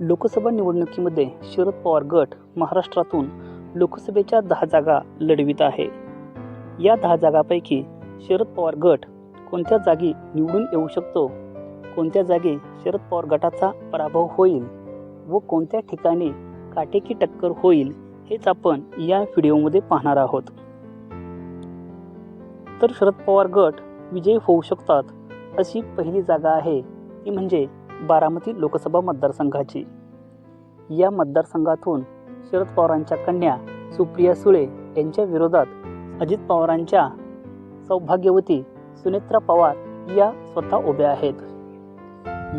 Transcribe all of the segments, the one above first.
लोकसभा निवडणुकीमध्ये शरद पवार गट महाराष्ट्रातून लोकसभेच्या दहा जागा लढवित आहे. या दहा जागापैकी शरद पवार गट कोणत्या जागी निवडून येऊ शकतो? कोणत्या जागी शरद पवार गटाचा पराभव होईल? व कोणत्या ठिकाणी काटेकी टक्कर होईल? हेच आपण या व्हिडिओमध्ये पाहणार आहोत. तर शरद पवार गट विजयी होऊ शकतात अशी पहिली जागा आहे. ती म्हणजे बारामती लोकसभा मतदारसंघाची. या मतदारसंघातून शरद पवारांच्या कन्या सुप्रिया सुळे यांच्या विरोधात अजित पवारांच्या सौभाग्यवती सुनेत्रा पवार या स्वतः उभ्या आहेत.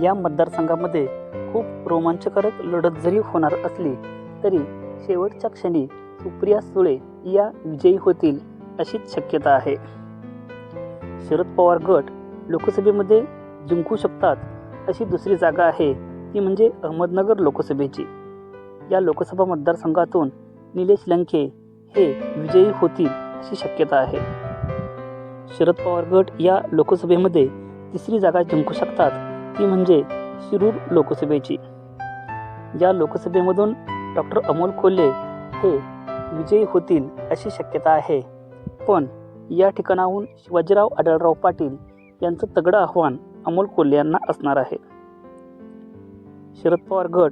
या मतदारसंघामध्ये खूप रोमांचकारक लढत जरी होणार असली तरी शेवटच्या क्षणी सुप्रिया सुळे या विजयी होतील अशीच शक्यता आहे. शरद पवार गट लोकसभेमध्ये जिंकू शकतात अशी दुसरी जागा आहे ती म्हणजे अहमदनगर लोकसभेची. या लोकसभा मतदारसंघातून निलेश लंके हे विजयी होतील अशी शक्यता आहे. शरद पवार गट या लोकसभेमध्ये तिसरी जागा जिंकू शकतात ती म्हणजे शिरूर लोकसभेची. या लोकसभेमधून डॉक्टर अमोल कोल्हे हे विजयी होतील अशी शक्यता आहे. पण या ठिकाणाहून शिवाजीराव आढळराव पाटील यांचं तगडं आव्हान अमोल कोल्हे यांना असणार आहे. शरद पवार गट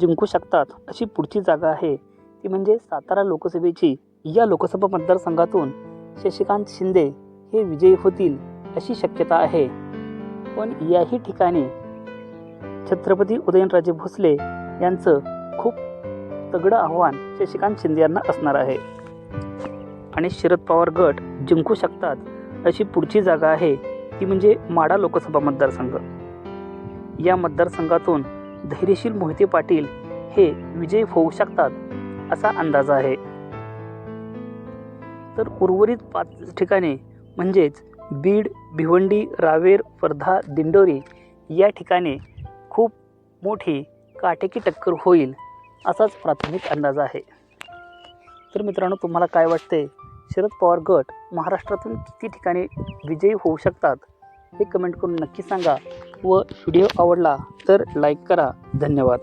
जिंकू शकतात अशी पुढची जागा आहे. ती म्हणजे सातारा लोकसभेची या लोकसभा मतदारसंघातून शशिकांत शिंदे हे विजयी होतील अशी शक्यता आहे. पण याही ठिकाणी छत्रपती उदयनराजे भोसले यांचं खूप तगडं आव्हान शशिकांत शिंदे यांना असणार आहे. आणि शरद पवार गट जिंकू शकतात अशी पुढची जागा आहे. ती म्हणजे माडा लोकसभा मतदारसंघ. या मतदारसंघातून धैर्यशील मोहिते पाटील हे विजयी होऊ शकतात असा अंदाज आहे. तर उर्वरित पाच ठिकाणे म्हणजेच बीड भिवंडी रावेर वर्धा दिंडोरी या ठिकाणी खूप मोठी काटेकी टक्कर होईल असाच प्राथमिक अंदाज आहे. तर मित्रांनो तुम्हाला काय वाटते शरद पवार गट महाराष्ट्रातून किती ठिकाणी विजयी होऊ शकतात? हे कमेंट करून नक्की सांगा व व्हिडिओ आवडला तर लाईक करा. धन्यवाद.